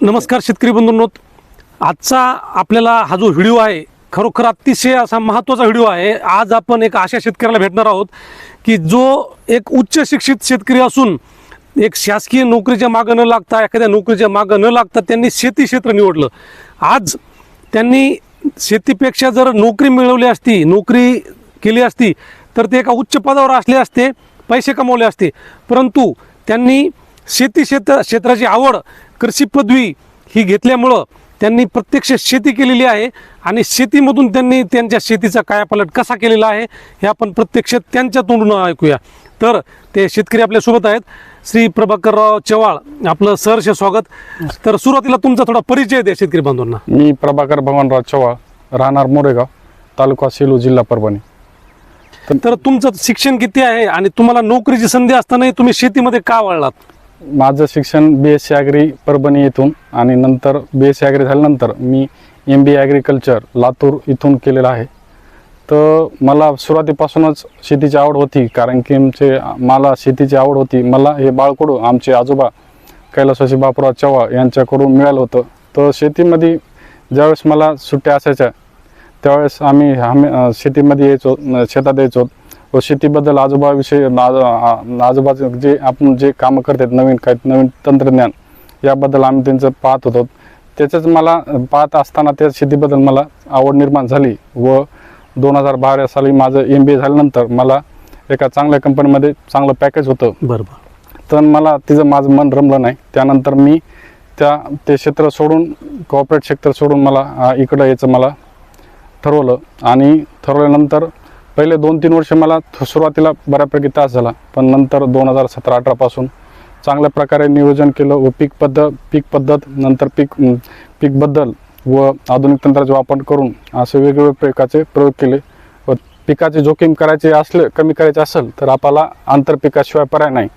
नमस्कार शेतकरी बंधूंनो. आजचा आपल्याला हा जो व्हिडिओ आहे खरोखर अतिशय असा महत्त्वाचा व्हिडिओ आहे. आज आपण एक अशा शेतकऱ्याला भेटणार आहोत की जो एक उच्च शिक्षित शेतकरी असून एक शासकीय नोकरीच्या मागं न लागता एखाद्या नोकरीच्या मागं न लागता त्यांनी शेती क्षेत्र निवडलं. आज त्यांनी शेतीपेक्षा जर नोकरी मिळवली असती नोकरी केली असती तर ते एका उच्च पदावर असले असते पैसे कमवले असते. परंतु त्यांनी शेती क्षेत्र क्षेत्राची आवड कृषी पदवी ही घेतल्यामुळं त्यांनी प्रत्यक्ष शेती केलेली आहे आणि शेतीमधून त्यांनी त्यांच्या शेतीचा कायापालट कसा केलेला आहे हे आपण प्रत्यक्ष त्यांच्या तोंडून ऐकूया. तर ते शेतकरी आपल्यासोबत आहेत. श्री प्रभाकरराव चव्हाळ आपलं सहर्ष स्वागत. तर सुरुवातीला तुमचा थोडा परिचय द्या शेतकरी बांधवांना. मी प्रभाकर भगवानराव चव्हाळ राहणार मोरेगाव तालुका सेलू जिल्हा परभणी. तर तुमचं शिक्षण किती आहे आणि तुम्हाला नोकरीची संधी असतानाही तुम्ही शेतीमध्ये का वळलात? माझं शिक्षण B S C agri Parbhani येथून आणि नंतर बी एस सी ॲग्री झाल्यानंतर मी एम बी ॲग्रिकल्चर लातूर इथून केलेलं आहे. तर मला सुरुवातीपासूनच शेतीची आवड होती कारण की आमचे मला शेतीची आवड होती. मला हे बाळकडू आमचे आजोबा कैलासवासी बापूराव चव्हा यांच्याकडून मिळालं होतं. तर शेतीमध्ये ज्यावेळेस मला सुट्ट्या असायच्या त्यावेळेस आम्ही आम्ही शेतीमध्ये यायचो शेतात यायचो. व शेतीबद्दल आजोबाविषयी आजोबाचं जे आपण जे कामं करतात नवीन काय नवीन तंत्रज्ञान याबद्दल आम्ही त्यांचं पाहत होतो. त्याचंच मला पाहत असताना त्या शेतीबद्दल मला आवड निर्माण झाली व दोन हजार बारा साली माझं एम बी ए झाल्यानंतर मला एका चांगल्या कंपनीमध्ये चांगलं पॅकेज होतं. बरोबर. तर मला तिचं माझं मन रमलं नाही. त्यानंतर मी त्या ते क्षेत्र सोडून कॉर्पोरेट सेक्टर सोडून मला इकडं यायचं मला ठरवलं. आणि ठरवल्यानंतर पहिले दोन तीन वर्ष मला थ- सुरुवातीला बऱ्यापैकी त्रास झाला पण नंतर दोन हजार सतरा अठरापासून चांगल्या प्रकारे नियोजन केलं व पीक पद्धत पीक पद्धत नंतर पीक पीकबद्दल पीक व आधुनिक तंत्राचा वापर करून असे वेगवेगळे प्रकारचे प्रयोग केले व पिकाचे जोखीम करायचे असले कमी करायचे असेल तर आपल्याला आंतरपिकाशिवाय पर्याय नाही.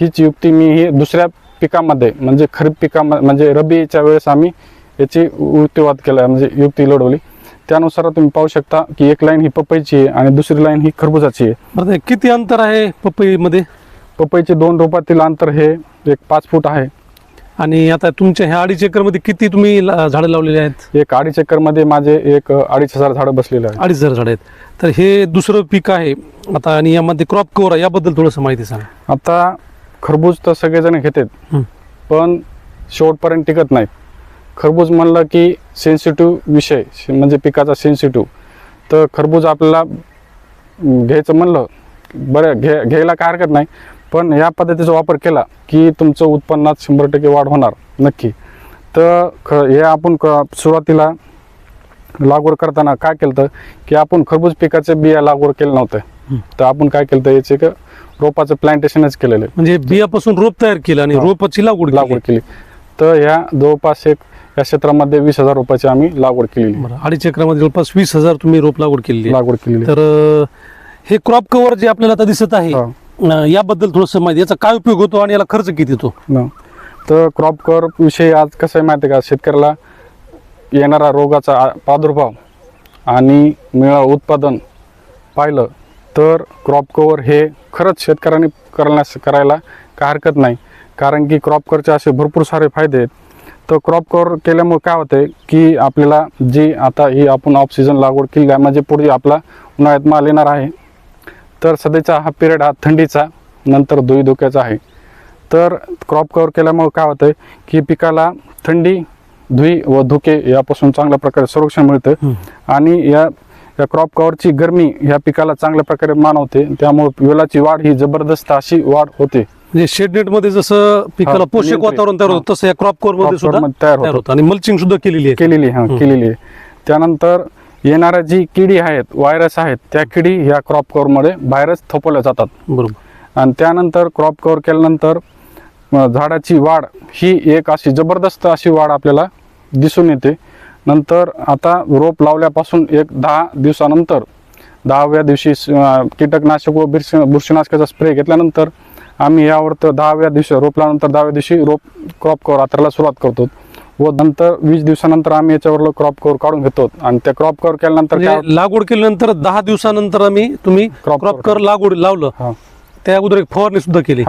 हीच युक्ती मी ही दुसऱ्या पिकामध्ये म्हणजे खरीप पिकामध्ये म्हणजे रब्बीच्या वेळेस आम्ही याची युक्तिवाद केला म्हणजे युक्ती लढवली. त्यानुसार तुम्ही पाहू शकता की एक लाईन ही पपईची आहे आणि दुसरी लाईन ही खरबुजाची आहे. बरं किती अंतर आहे पपईमध्ये? पपईचे दोन रोपातील अंतर हे एक पाच फूट आहे. आणि आता तुमच्या ह्या अडीच एकरमध्ये किती तुम्ही झाडं लावलेली आहेत? एक अडीच एकरमध्ये माझे एक अडीच हजार झाडं बसलेले आहे अडीच हजार झाडं आहेत. तर हे दुसरं पीक आहे. आता आणि यामध्ये क्रॉप कव्हर आहे याबद्दल थोडंसं माहिती सांगा. आता खरबूज तर सगळेजण घेतात. पण शेवटपर्यंत टिकत नाहीत. खरबूज म्हणलं की सेन्सिटिव्ह विषय म्हणजे पिकाचा सेन्सिटिव्ह तर खरबूज आपल्याला घ्यायचं म्हणलं बरं घे घ्यायला काय हरकत नाही. पण या पद्धतीचा वापर केला की तुमचं उत्पन्नात शंभर टक्के वाढ होणार नक्की. तर ख हे आपण क सुरुवातीला लागवड करताना काय केलं होतं की आपण खरबूज पिकाचे बिया लागवड केलं नव्हतं. तर आपण काय केलं होतं याचे एक रोपाचं प्लांटेशनच केलेलं म्हणजे बियापासून रोप तयार केलं आणि. रोपाची लागवड लागवड केली. तर ह्या जवळपास एक या क्षेत्रामध्ये वीस हजार रुपयाची आम्ही लागवड केलेली बरं अडीच एकरामध्ये जवळपास वीस हजार तुम्ही रोप लागवड केलेली आहे. लागवड केलेली तर अं, हे क्रॉप कव्हर जे आपल्याला आता दिसत आहे हा. अं, याबद्दल थोडंसं माहिती याचा काय उपयोग होतो आणि याला खर्च किती येतो न. तर क्रॉप कव्हर विषयी आज कसं आहे माहिती आहे का शेतकऱ्याला येणारा रोगाचा आ- प्रादुर्भाव आणि मिळा उत्पादन पाहिलं तर क्रॉप कव्हर हे खरंच शेतकऱ्यांनी करण्यास करायला काय हरकत नाही कारण की क्रॉप कव्हरचे असे भरपूर सारे फायदे आहेत. तर क्रॉप कव्हर केल्यामुळे काय होतंय की आपल्याला जी आता ही आपण ऑफ सीझन लागवड केली आहे म्हणजे पुढे आपला उन्हाळ्यात माल येणार आहे. तर सध्याचा हा पिरियड हा थंडीचा नंतर धुई धुक्याचा आहे. तर क्रॉप कव्हर केल्यामुळे काय होतंय की पिकाला थंडी धुई व धुके यापासून चांगल्या प्रकारे संरक्षण मिळतं. आणि या या क्रॉप कव्हरची गरमी या पिकाला चांगल्या प्रकारे मानवते. त्यामुळे वेलाची वाढ ही जबरदस्त अशी वाढ होते. म्हणजे शेडनेटमध्ये जसं पिकाला पोषक. वातावरण तयार होतं तसं या क्रॉप कव्हरमध्ये सुद्धा मध्ये तयार होतं. आणि मल्चिंग सुद्धा केलेली आहे. केलेली हा केलेली आहे. त्यानंतर येणाऱ्या जी किडी आहेत व्हायरस आहेत त्या किडी ह्या क्रॉप कव्हरमध्ये बाहेरच थोपवल्या जातात. बरोबर. आणि त्यानंतर क्रॉप कव्हर केल्यानंतर झाडाची वाढ ही एक अशी जबरदस्त अशी वाढ आपल्याला दिसून येते. नंतर आता रोप लावल्यापासून एक दहा दिवसानंतर दहाव्या दिवशी कीटकनाशक व बुरशी बुरशीनाशकाचा स्प्रे घेतल्यानंतर आम्ही यावर तर दहाव्या दिवशी रोप लावल्यानंतर दहाव्या दिवशी रोप क्रॉप कव्हर आत्राला सुरुवात करतो. व नंतर वीस दिवसानंतर आम्ही याच्यावर क्रॉप कव्हर काढून घेतो. आणि त्या क्रॉप कव्हर केल्यानंतर म्हणजे लागवड केल्यानंतर दहा दिवसानंतर आम्ही तुम्ही क्रॉप. कर लागवड लावलं. त्या अगोदर एक फवारणी सुद्धा केली.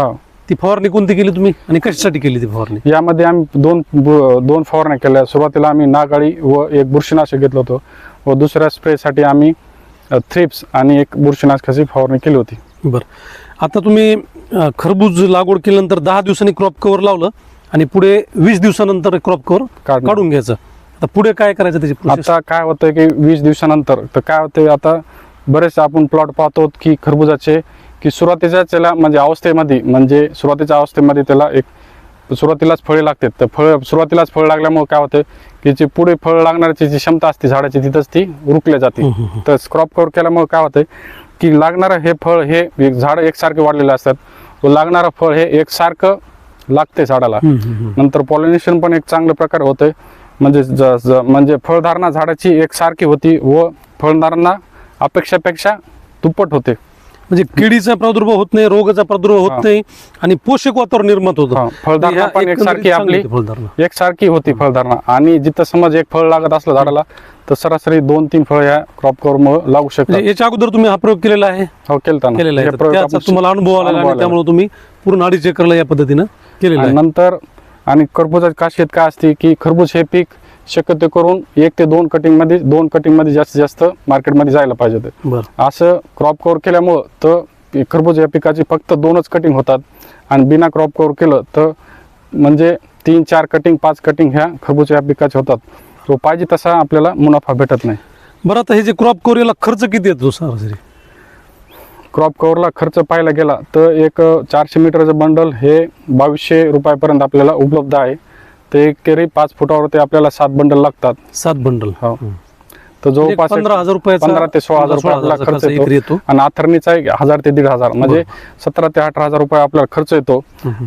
ती फवारणी कोणती केली तुम्ही? आणि कशासाठी केली ती फवारणी? यामध्ये आम्ही दोन दोन फवारण्या केल्या. सुरुवातीला आम्ही नागाळी व एक बुरशीनाशक घेतलं होतं. व दुसऱ्या स्प्रेसाठी आम्ही थ्रिप्स आणि एक बुरशीनाशकाची फवारणी केली होती. बरं. आता तुम्ही अं, खरबूज लागवड केल्यानंतर दहा दिवसांनी क्रॉप कव्हर लावलं आणि पुढे वीस दिवसानंतर क्रॉप कव्हर काढणं. काढून घ्यायचं आता पुढे काय करायचं त्याची प्रोसेस आता काय होतं की वीस दिवसानंतर तर काय होतं आता बरेच आपण प्लॉट पाहतो की खरबुजाचे की सुरुवातीच्या त्याला म्हणजे अवस्थेमध्ये म्हणजे सुरुवातीच्या अवस्थेमध्ये त्याला एक सुरुवातीलाच फळे लागतात तर फळ सुरुवातीलाच फळ लागल्यामुळे काय होतं की जे पुढे फळ लागण्याची जी क्षमता असते झाडाची तिथंच ती रुकल्या जाते. तर क्रॉप कव्हर केल्यामुळे काय होतं की लागणारं हे फळ हे एक झाड एकसारखे वाढलेले असतात. व लागणारं फळ हे एकसारखं लागते झाडाला. नंतर पॉलिनेशन पण एक चांगल्या प्रकारे होतंय म्हणजे म्हणजे फळधारणा झाडाची एकसारखी होती व फळधारणा अपेक्षापेक्षा दुप्पट होते. म्हणजे किडीचा प्रादुर्भाव होत नाही रोगाचा प्रादुर्भाव. होत नाही आणि पोषक वातावरण निर्माण होतं. फळधारणा पण एकसारखी आपली होती फळधारणा. एकसारखी होती फळधारणा. आणि जिथं समज एक फळ लागत असलं झाडाला तर सरासरी दोन तीन फळ ह्या क्रॉप कव्हर मुळे लागू शकतात. म्हणजे याच्या अगोदर तुम्ही हा प्रयोग केलेला आहे? हो. केलेला आहे. तुम्हाला अनुभव आलेला. त्यामुळे तुम्ही पूर्ण अडीच एकरला या पद्धतीनं केलेलं नंतर आणि खरबूजाची खासियत काय असते की खरबूज हे पीक शक्यतो करून एक ते दोन कटिंगमध्ये दोन कटिंगमध्ये जास्तीत जास्त मार्केटमध्ये जायला पाहिजे. बरं. असं क्रॉप कव्हर केल्यामुळं तर खरबूज या पिकाची फक्त दोनच कटिंग होतात. आणि बिना क्रॉप कव्हर केलं तर म्हणजे तीन चार कटिंग पाच कटिंग ह्या खरबूज या पिकाचे होतात. तो पाहिजे तसा आपल्याला मुनाफा भेटत नाही. बरं आता हे जे क्रॉप कव्हर याला खर्च किती येतो सरासरी? क्रॉप कव्हरला खर्च पाहायला गेला तर एक चारशे मीटरचं बंडल हे बावीसशे रुपयापर्यंत आपल्याला उपलब्ध आहे. ते एकरी पाच फुटावरती आपल्याला सात बंडल लागतात. सात बंडल हो. हम्म. तर म्हणजे जवळपास पंधरा हजार रुपयाचा पंधरा ते सोळा हजार रुपये आपला खर्च येतो. आणि आथरणीचा एक हजार ते दीड हजार म्हणजे सतरा ते अठरा हजार रुपये आपल्याला खर्च येतो.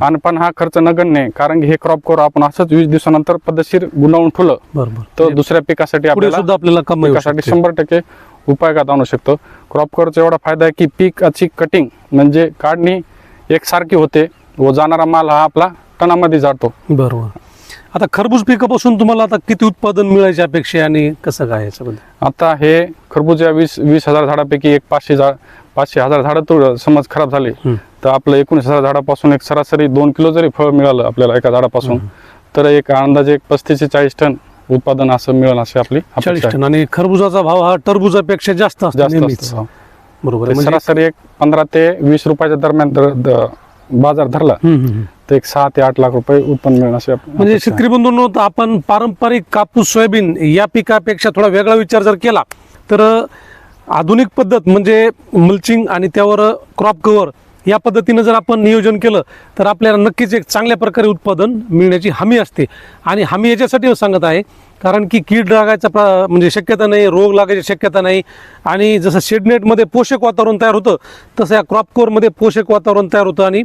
आणि पण हा खर्च नगण्य आहे कारण की हे क्रॉप कव्हर आपण असंच वीस दिवसानंतर पद्धतशीर गुंडाळून ठेवलं बरं बरं तर दुसऱ्या पिकासाठी आपल्याला सुद्धा आपल्याला पिकासाठी. शंभर टक्के उपयोगात आणू शकतो. क्रॉप कव्हरचा एवढा फायदा आहे की पिकाची कटिंग म्हणजे काढणी एकसारखी होते व जाणारा माल हा आपला टनामध्ये जातो. बरोबर. आता खरबूज पिकापासून तुम्हाला आता किती उत्पादन मिळायची अपेक्षा आहे आणि कसं काय याच्यामध्ये आता हे खरबूज या वीस वीस हजार झाडापैकी एक पाचशे झाड पाचशे हजार झाडं तो समज खराब झाली. तर आपलं एकोणीस हजार झाडापासून एक सरासरी दोन किलो जरी फळ मिळालं आपल्याला एका झाडापासून तर एक अंदाजे एक पस्तीस ते चाळीस टन उत्पादन असं मिळेल अशी आपली चाळीस. टन आणि खरबुजाचा भाव हा टरबुजापेक्षा जास्त असतो हो. बरोबर. म्हणजे सरासरी एक पंधरा ते वीस रुपयाच्या दरम्यान बाजार धरला. तर एक सहा ते आठ लाख रुपये उत्पन्न मिळणं अशी आप- म्हणजे. शेतकरी बंधूंनो आपण पारंपरिक कापूस सोयाबीन या पिकापेक्षा थोडा वेगळा विचार जर केला तर आधुनिक पद्धत म्हणजे मल्चिंग आणि त्यावर क्रॉप कव्हर या पद्धतीनं जर आपण नियोजन केलं तर आपल्याला नक्कीच एक चांगल्या प्रकारे उत्पादन मिळण्याची हमी असते. आणि हमी याच्यासाठी सांगत आहे कारण की कीड लागायचा प्रा म्हणजे शक्यता नाही रोग लागायची शक्यता नाही. आणि जसं शेडनेटमध्ये पोषक वातावरण तयार होतं तसं या क्रॉप कव्हरमध्ये पोषक वातावरण तयार होतं. आणि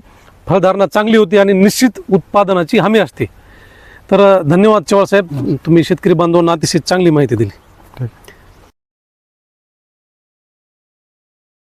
फळधारणा चांगली होती आणि निश्चित उत्पादनाची हमी असते. तर धन्यवाद चव्हाळ साहेब. तुम्ही शेतकरी बांधवांना अतिशय चांगली माहिती दिली.